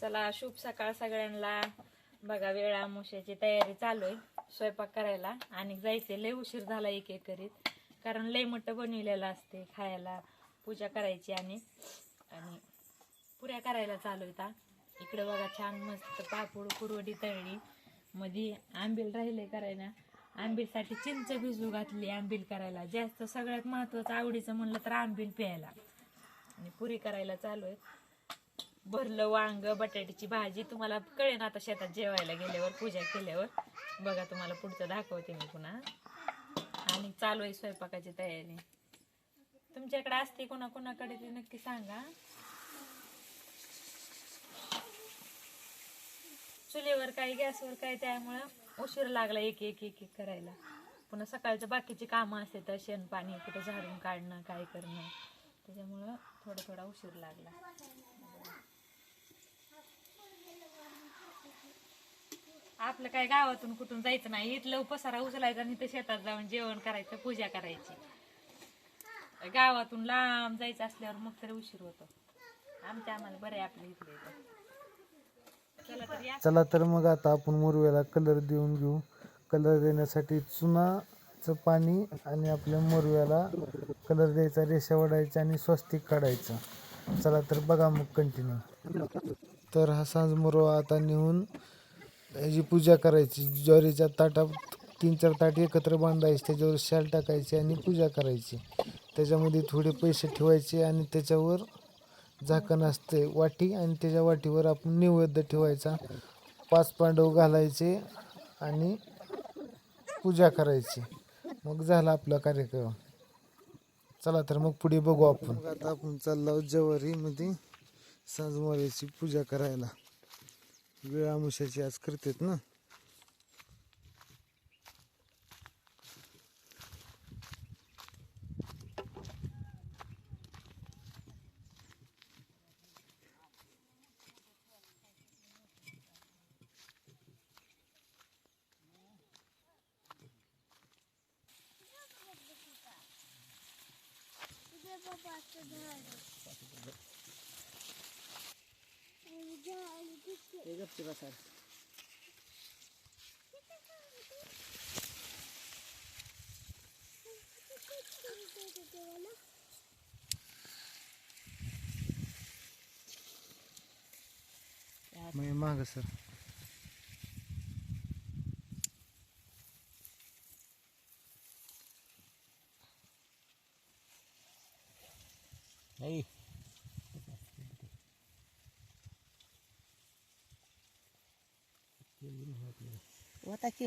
चला शुभ सकाळ सगळ्यांना. बघा वेळा मुशाची तयारी चालू आहे स्वयंपाक करायला. आणि जायचे लय उशीर झाला एक एक करीत कारण लय मोठं बनविलेलं असते खायला. पूजा करायची आणि आणि पुऱ्या करायला चालू आहेत इकडे बघा छान मस्त पापड कुरवडी तळली. मध्ये आंबील राहिले करायला. आंबीलसाठी चिंच भिजू घातली आंबील करायला. जास्त सगळ्यात महत्वाचं आवडीचं म्हणलं तर आंबील प्यायला. आणि पुरी करायला चालू आहे भरलं वांग बटाट्याची भाजी तुम्हाला कळेन आता शेतात जेवायला गेल्यावर पूजा केल्यावर. बघा तुम्हाला पुढचं दाखवते मी पुन्हा. आणि चालू आहे स्वयंपाकाची तयारी. तुमच्याकडे असते कोणा कोणाकडे ते नक्की सांगा. चुलीवर काय गॅसवर काय त्यामुळं उशीर लागला एक एक एक एक करायला. पुन्हा सकाळचं बाकीची कामं असते तर शेण पाणी कुठं झाडून काढणं काय करणं. त्याच्यामुळं थोडा थोडा उशीर लागला. आपलं काय गावातून कुठून जायचं नाही. इथलं पसारा उचलायचा आणि इथं शेतात जाऊन जेवण करायचं पूजा करायची. गावातून लांब जायचं असल्यावर मग तरी उशीर होतो. आमच्या आम्हाला बरं आहे आपल्या इथलं इथं. चला तर या. चला तर मग आता आपण मुरव्याला कलर देऊन घेऊ. कलर देण्यासाठी चुनाचं पाणी आणि आपल्या मोरव्याला कलर द्यायचा रेषा वडायचा आणि स्वस्तिक काढायचं. चला तर बघा मग कंटिन्यू तर हा सांज मुरवा आता नेऊन ह्याची पूजा करायची ज्वारीच्या ताटात तीन चार ताट एकत्र बांधायचे त्याच्यावर शाल टाकायची आणि पूजा करायची. त्याच्यामध्ये थोडे पैसे ठेवायचे आणि त्याच्यावर झाकण असते वाटी आणि त्याच्या वाटीवर आपण नैवेद्य ठेवायचा. पाच पांडव घालायचे आणि पूजा करायची. मग झाला आपला कार्यक्रम. चला तर मग पुढे बघू आपण. आता आपण चाललो जवारीमध्ये सांजमाऱ्याची पूजा करायला. Бля, мусять открыты дно. Тебе попасть нравится. ना मग माग sir.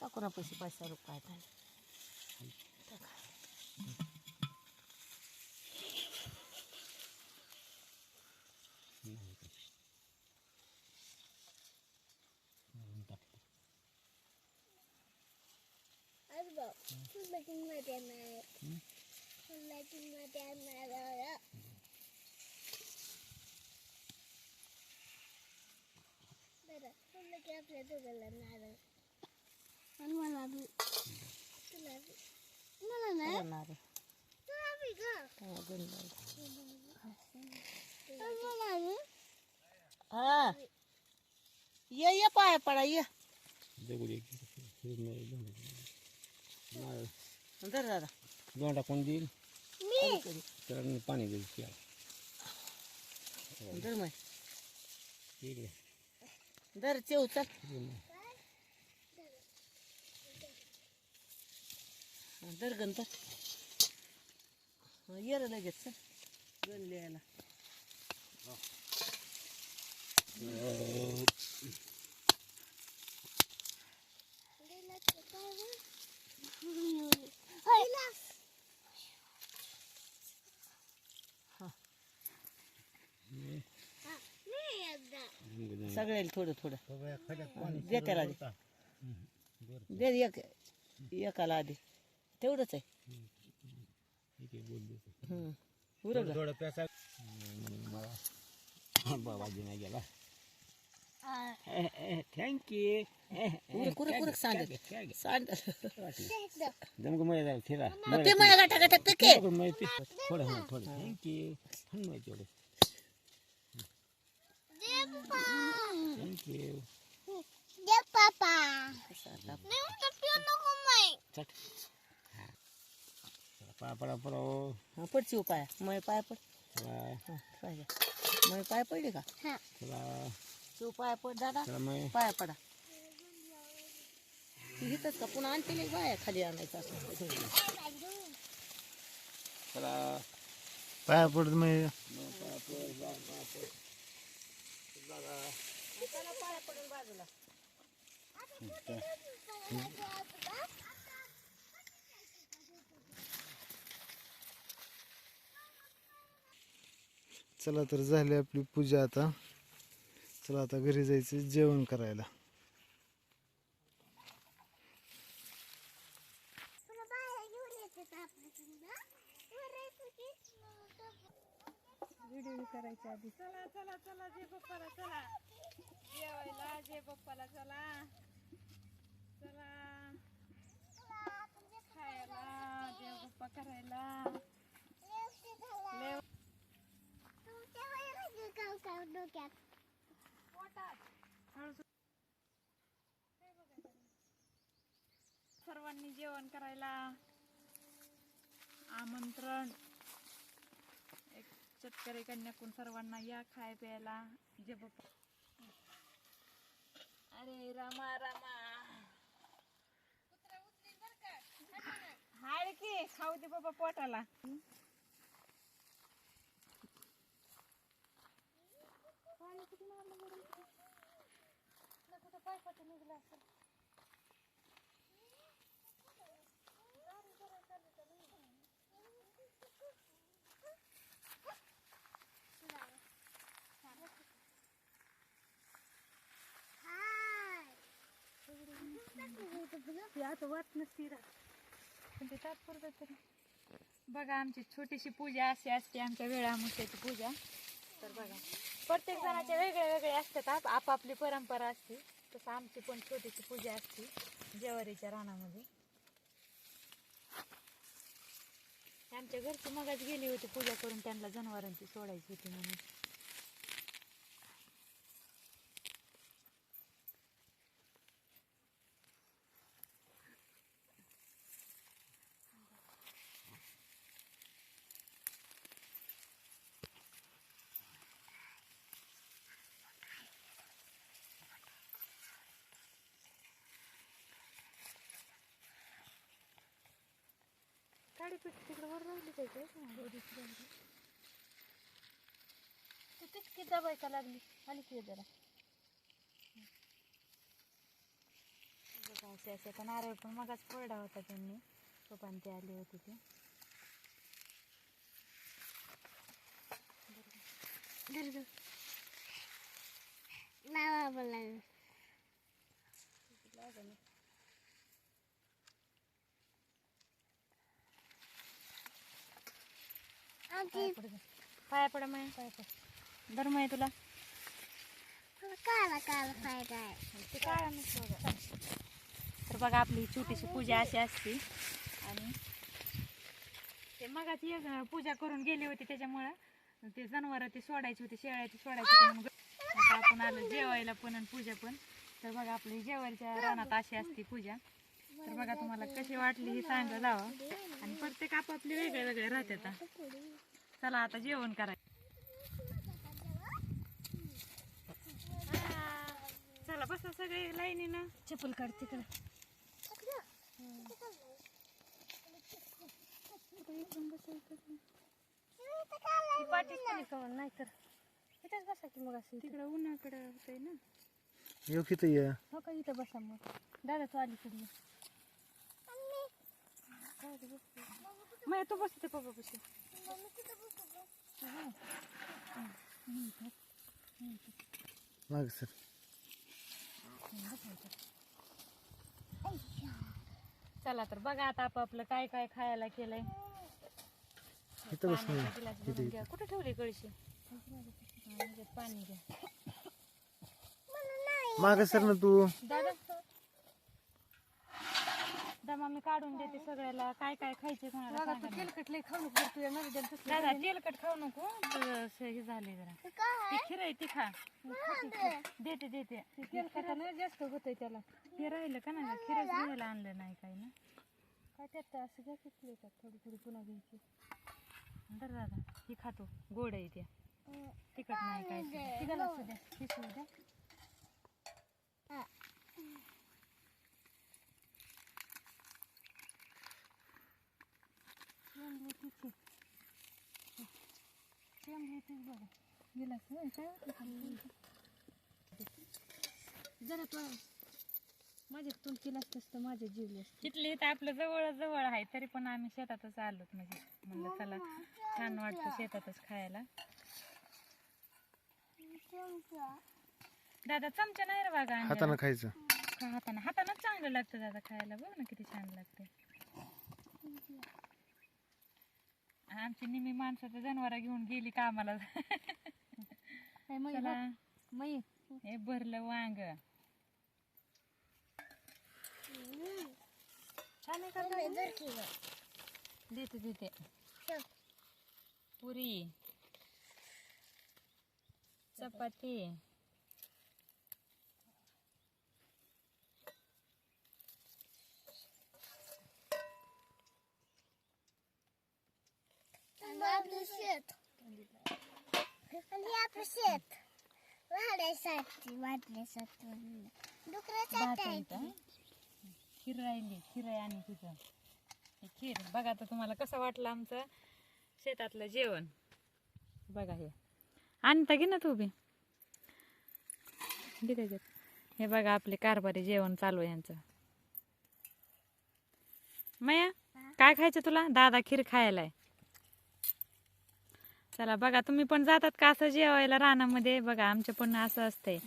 Aku na pesi pasi saruk kaitan Arbo, tu lagi ada naik, tu lagi ada naik. Berat, tu lagi apa tu kalau naik. मी आणलंय की काय का कोणा पैसे पैसा रुपये करणार हा ये ये पाय पडा ये धर दादा दोंडा कोण देईल अलीकडे. तर मी पाणी देईल त्याला. धर मग इकडे. धर चेव चल दर गणपत येर लगेच गण लिहायला. सगळ्याला थोडं थोडं. दे. त्याला दे एक एकाला आधी. तेवढंच आहे. बाबाजी नाही गेला. थँक्यू उरक उरक उरक सांड सांड जमक मजा झाली फिरा. ते माझ्या गाठा गाठा पिके थोडं हा थोडं. थँक्यू हन माहिती तेवढं थँक्यू चट. पा पडा पडो हा. पडची उपाय मय पाय पड. चला. हा, पाय मय पाय पडले का? चला. तू पाय पड दादा. चला मग पाया पडा. इथंच का? पुन्हा आणते बाया खाली आणायचं असं. चला. पाया पडत म्हणजे चला तर झाली आपली पूजा आता. चला आता घरी जायचं जेवण करायला व्हिडिओ करायच्या आधी चला चला चला जे पप्पाला चला जेवायला जे पप्पाला चला चला खायला जे पप्पा करायला लय हळू- सर्वांनी जेवण करायला आमंत्रण. एक शेतकरी कन्याकून सर्वांना या खाय प्यायला. जे बाप्पा अरे रामा रामा. हाड की खाऊ दे बाबा पोटाला. ती आता वाट नसती पण ते तात्पुरतं तरी. बघा आमची छोटीशी पूजा अशी असते आमच्या वेळामुळ्याची पूजा. तर बघा प्रत्येक जणाच्या वेगळ्या वेगळ्या असतात आप आपापली परंपरा असते. तसं आमची पण छोटीशी पूजा असते जेवारीच्या रानामध्ये. आमच्या घरची मगाच गेली होती पूजा करून त्यांना जनावरांची सोडायची होती म्हणून. काडी पीठ तिकडे वर राहिली काय काय तू किती दबायचा लागली आली की जरा बघा असे असे आता नारळ पण मगाच पडला होता त्यांनी पप्पान ते आले होते ते गं. लागलं. पाया पड. पाया पडा माया पाया पड धर माय तुला. ते काळा नसतो. तर बघा आपली छोटीशी पूजा अशी असते. आणि ते मगाची एक पूजा करून गेली होती त्याच्यामुळं. ते जनावर ते सोडायची होती शेळ्या ते सोडायची आता आपण आलो जेवायला पण आणि पूजा पण. तर बघा आपली जेवायच्या रानात अशी असते पूजा. तर बघा तुम्हाला कशी वाटली ही सांगा जावं आणि प्रत्येक आपापले वेगळे वेगळे राहतात चला आता जेवण करायचं चला बसा सगळे लाईनीनं. चप्पल काढ तिकडं. नाही तर इथेच बसा की मग असं तिकडं उन्हाकडं होतंय ना. येऊ की ये? हो का इथं बसा मग. दादा तू आली कडे मग तू बस ते पप्पा बस माग सर चला तर बघा आता आपापलं काय काय खायला केलंय इथं बस पाण्याचा गिलास भरून घ्या कुठे ठेवली कळशी हा, पाणी घ्या माग सर ना तू दादा दमा मी काढून देते सगळ्याला. काय काय खायचे कोणाला सांगा ना. तेलकट लय खाऊ नको तू येणार दादा तेलकट खाऊ नको. असं हे झाले जरा. ती खीर आहे ती खा. देते देते. तेलकटानं जास्त होतंय त्याला. हे राहिलं का ना खिरच घ्यायला आणलं नाही काही ना. काय त्यात असं घ्या किती येतात थोडी थोडी पुन्हा घ्यायची. बरं दादा. ही खातो. गोड आहे त्या. तिखट नाही काय ते. तिघाला असू द्या. पिसू द्या. जरा तो माझ्या तुम केलं असतं माझ्या जीवले तिथली तर आपलं जवळ जवळ आहे तरी पण आम्ही शेतातच आलोत म्हणजे. म्हणलं चला छान वाटतं शेतातच खायला. दादा चमचा नाही रे बघा. हातानं खायचं. हाताने? हातानंच चांगलं लागतं दादा खायला. बघ ना किती छान लागते आमची निमी माणसं तर जनावर घेऊन गेली कामाला. चला. मई हे भरलं वांग. छान आहे का दादा? देते देते. पुरी. चपाती. आपलं शेत वाढायसाठी वाढण्यासाठी डुकरासाठी. खीर राहिली खीर आहे आणि तिथं. हे खीर बघा आता तुम्हाला कसं वाटलं आमचं शेतातलं जेवण. बघा हे. आणता घे ना तू बी. हे बघा आपले कारभारी जेवण चालू आहे यांचं. मया काय खायचं तुला? दादा खीर खायला आहे चला बघा तुम्ही पण जातात का असं जेवायला रानामध्ये? बघा आमच्या पण असं असतंय.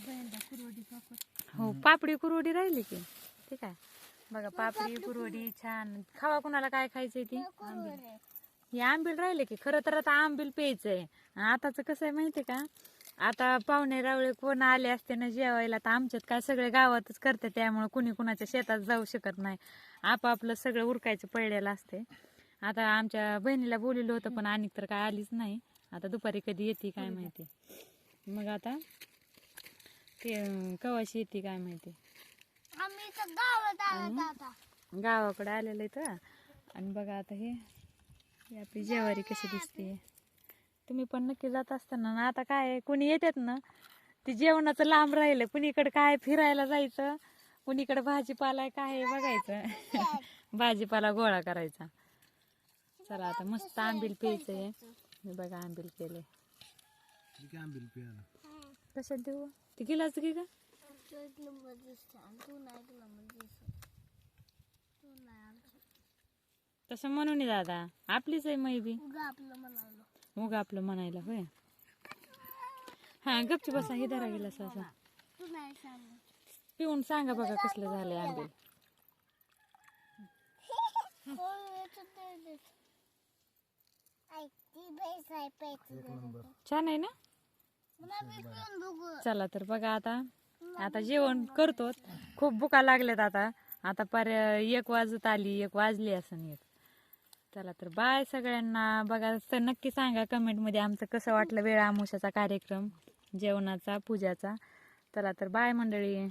हो पापडी कुरवडी राहिली की? ठीक आहे बघा पापडी कुरवडी छान. खावा कुणाला काय खायचंय ती? आंबील. हे आंबील राहिले की? खरं तर आता आंबील प्यायचंय. आताच कसं आहे माहितीये का? आता पाहुणे रावळे कोण आले असते ना जेवायला तर आमच्यात काय सगळे गावातच करते त्यामुळे कुणी कुणाच्या शेतात जाऊ शकत नाही. आपापलं सगळं उरकायचं पडलेलं असते आता आमच्या बहिणीला बोललेलं होतं पण आणि तर काय आलीच नाही. आता दुपारी कधी येते काय माहिती. मग आता ते कवाशी येते काय माहिती. तर गावाकडे आलेलं इथं. आणि बघा आता हे आपली जेवारी कशी दिसते तुम्ही पण नक्की जात असताना ना आता काय कुणी येतात ना ते जेवणाचं लांब राहिलं कुणीकडे काय फिरायला जायचं कुणीकडे भाजीपाला काय आहे बघायचं. भाजीपाला गोळा करायचा. चला आता मस्त आंबील प्यायचंय. हे बघा आंबील केले. आंबील पियाला कशात देऊ? ते गिलास घे का तू एक नंबर दिसतो आणि तू नाही एक नंबर दिसत तू नाही आमचं तसं म्हणून दादा. आपलीच आहे मै बी उगा आपलं म्हणालो मग आपलं म्हणायला होय. हा गपची बसा हे धरा गेला असा. तू नाही सांगत पिऊन सांगा बघा कसलं झालंय आंबील हो येतं ते देत. ऐक ती बेस आहे प्यायची छान आहे ना? चला तर बघा आता. आता जेवण करतो खूप भुका लागल्यात आता. आता पर एक वाजत आली एक वाजली असं एक. चला तर बाय सगळ्यांना. बघा तर नक्की सांगा कमेंटमध्ये आमचं कसं वाटलं वेळा आमुषाचा कार्यक्रम जेवणाचा पूजाचा. चला तर बाय मंडळी.